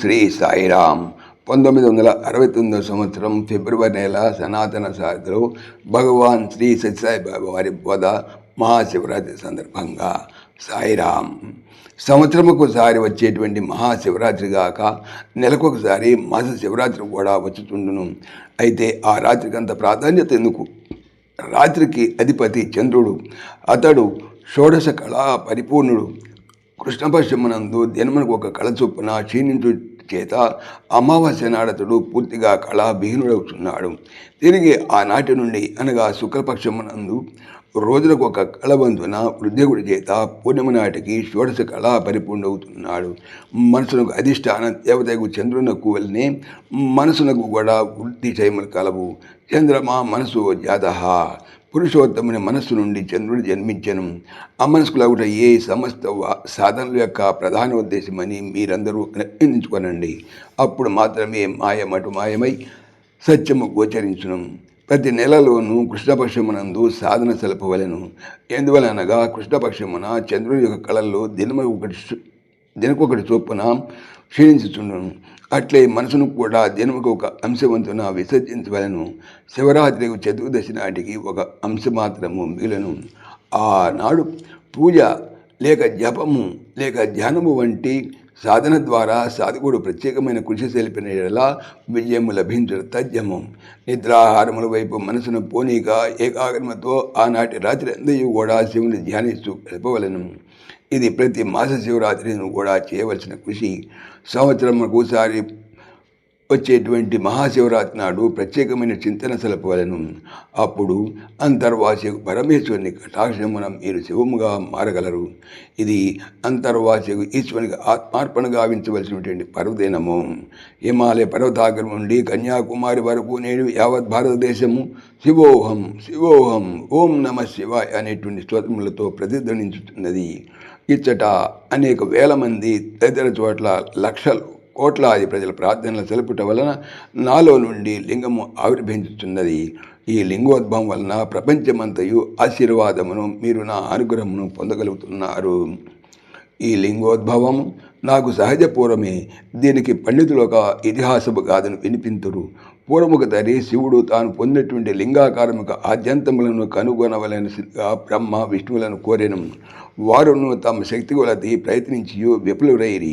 శ్రీ సాయిరామ్. పంతొమ్మిది వందల అరవై తొమ్మిదవ సంవత్సరం ఫిబ్రవరి నెల సనాతన సాగలో భగవాన్ శ్రీ సత్యసాయిబాబా వారి బోధ మహాశివరాత్రి సందర్భంగా. సాయిరామ్. సంవత్సరముకోసారి వచ్చేటువంటి మహాశివరాత్రి గాక నెలకొకసారి మాస శివరాత్రి కూడా వచ్చుతుండును. అయితే ఆ రాత్రికి అంత ప్రాధాన్యత ఎందుకు? రాత్రికి అధిపతి చంద్రుడు. అతడు షోడశ కళా పరిపూర్ణుడు. కృష్ణపశ్చిమనందు దినమునకు ఒక కళ చొప్పున క్షీణించు చేత అమావాస్య నాడతుడు పూర్తిగా కళాభీనుడవుతున్నాడు తిరిగి ఆనాటి నుండి అనగా శుక్లపక్షమునందు రోజులకు ఒక కళబంధున వృద్ధకుడి చేత పూర్ణిమ నాటికి షోడశ కళ పరిపూర్ణవుతున్నాడు మనసునకు అధిష్టాన దేవతకు చంద్రునకు వెళ్ళనే మనసునకు కూడా వృద్ధి చేయములు కలవు. చంద్రమా మనసు జాత పురుషోత్తముని మనస్సు నుండి చంద్రుడు జన్మించను. అమనస్కులవుట ఏ సమస్త సాధనల యొక్క ప్రధాన ఉద్దేశమని మీరందరూ నిర్ణయించుకోనండి. అప్పుడు మాత్రమే మాయమటు మాయమై సత్యము గోచరించును. ప్రతి నెలలోనూ కృష్ణపక్షమునందు సాధన సెలపవలెను. ఎందువలనగా కృష్ణపక్షమున చంద్రుని యొక్క కళల్లో దినమ ఒకటి దినకొకటి చొప్పున క్షీణించుచుండును. అట్లే మనసును కూడా దినముకు ఒక అంశవంతున విసర్జించవలను. శివరాత్రికి చతుర్దశి నాటికి ఒక అంశ మాత్రము మిగిలను. ఆనాడు పూజ లేక జపము లేక ధ్యానము వంటి సాధన ద్వారా సాధకుడు ప్రత్యేకమైన కృషి తెలిపిన ఎలా విజయము లభించడం తథ్యము. నిద్రాహారముల వైపు మనసును పోనీక ఏకాగ్రమతో ఆనాటి రాత్రి అందరూ కూడా శివుని ధ్యానిస్తూ గడపవలను. ఇది ప్రతి మాస శివరాత్రిని కూడా చేయవలసిన కృషి. సంవత్సరం ఒకసారి వచ్చేటువంటి మహాశివరాత్రి నాడు ప్రత్యేకమైన చింతన సెలపవలను అప్పుడు అంతర్వాసి పరమేశ్వరుని కటాక్షమున మీరు శివముగా మారగలరు. ఇది అంతర్వాసి ఈశ్వరునికి ఆత్మార్పణ గావించవలసినటువంటి పర్వదినము. హిమాలయ పర్వతాగ్రం నుండి కన్యాకుమారి వరకు నేడు యావత్ భారతదేశము శివోహం శివోహం ఓం నమ శివాయ అనేటువంటి స్తోత్రములతో ప్రతిధ్వనించుతున్నది. ఇచ్చట అనేక వేల మంది తదితర చోట్ల లక్షలు కోట్లాది ప్రజల ప్రార్థనలు తెలుపుట వలన నాలో నుండి లింగము ఆవిర్భవించుతున్నది ఈ లింగోద్భవం వలన ప్రపంచమంతయు ఆశీర్వాదమును మీరు నా అనుగ్రహమును పొందగలుగుతున్నారు. ఈ లింగోద్భవం నాకు సహజ పూర్వమే దీనికి పండితులు ఒక ఇతిహాసపు గాథను వినిపింతురు. పూర్వముఖ తరి శివుడు తాను పొందినటువంటి లింగాకారముక ఆద్యంతములను కనుగొనవలసిగా బ్రహ్మ విష్ణువులను కోరెను. వారును తమ శక్తి కొలది ప్రయత్నించి విఫలురైరి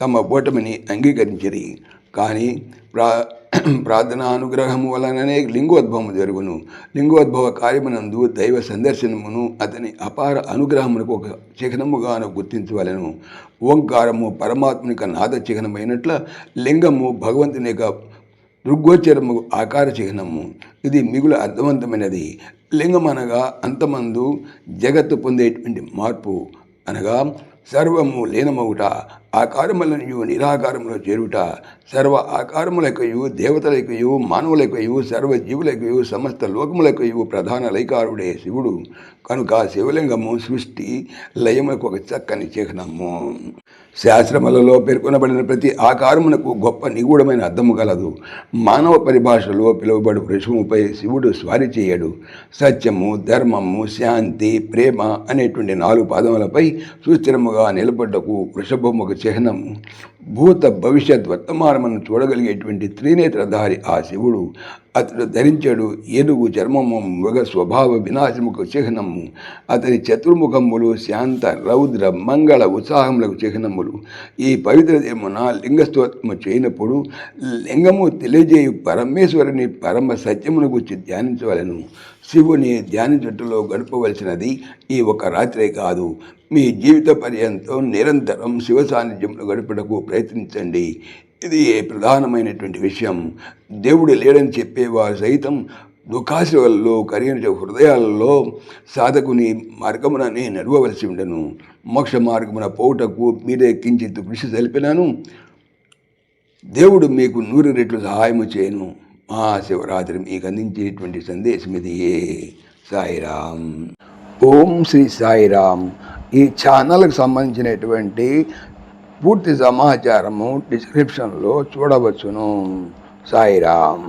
తమ ఓటమిని అంగీకరించిరి. కానీ ప్రా ప్రార్థనా అనుగ్రహము వలననే లింగోద్భవము జరుగును. లింగోద్భవ కార్యమునందు దైవ సందర్శనమును అతని అపార అనుగ్రహమునకు ఒక చిహ్నముగాను గుర్తించవలెను. ఓంకారము పరమాత్మనిక నాద చిహ్నమైనట్ల లింగము భగవంతుని యొక్క దృగ్గోచరము ఆకార చిహ్నము. ఇది మిగులు అర్థవంతమైనది. లింగం అనగా అంతమందు జగత్తు పొందేటువంటి మార్పు అనగా సర్వము లీనమవుట ఆకారములను నిరాకారములో చేరుట సర్వ ఆకారములకయు దేవతలకయు మానవులకయు సర్వ జీవులకయు సమస్త లోకములకయు ప్రధాన లైకారుడే శివుడు. కనుక శివలింగము సృష్టి లయములకు ఒక చక్కని చిహ్నము. శాస్త్రములలో పేర్కొనబడిన ప్రతి ఆకారమునకు గొప్ప నిగూఢమైన అర్థము కలదు మానవ పరిభాషలో పిలువబడు వృషముపై శివుడు స్వారీ చేయడు. సత్యము ధర్మము శాంతి ప్రేమ అనేటువంటి నాలుగు పాదములపై సుస్థిరముగా నిలబడ్డకు వృషభముఖ చిహ్నము. భూత భవిష్యత్ వర్తమానమును చూడగలిగేటువంటి త్రినేత్రధారి ఆ శివుడు. అతడు ధరించాడు ఏనుగు చర్మము మృగ స్వభావ వినాశముకు చిహ్నము. అతని చతుర్ముఖములు శాంత రౌద్ర మంగళ ఉత్సాహములకు చిహ్నములు. ఈ పవిత్ర దేమున లింగస్తోత్రము చేయనప్పుడు లింగము తెలియజేయు పరమేశ్వరుని పరమ సత్యమును గురించి ధ్యానించవలను. శివుని ధ్యానించుటలో గడపవలసినది ఈ ఒక రాత్రే కాదు. మీ జీవిత పర్యంతం నిరంతరం శివ సాన్నిధ్యంలో గడుపుటకు ప్రయత్నించండి. ఇది ప్రధానమైనటువంటి విషయం. దేవుడు లేడని చెప్పేవారు సైతం దుఃఖాశలలో కరిగిన హృదయాలలో సాధకుని మార్గముననే నడవవలసి ఉండను. మోక్ష మార్గమున పోవుటకు మీరే కించిత్ కృషి తెలిపినాను దేవుడు మీకు నూరు రెట్లు సహాయము చేయను. మా శివరాత్రి మీకు అందించేటువంటి సందేశం ఇది. సాయిరామ్ ఓం శ్రీ సాయిరామ్ ఈ ఛానల్కి సంబంధించినటువంటి పూర్తి సమాచారము డిస్క్రిప్షన్లో చూడవచ్చును. సాయిరామ్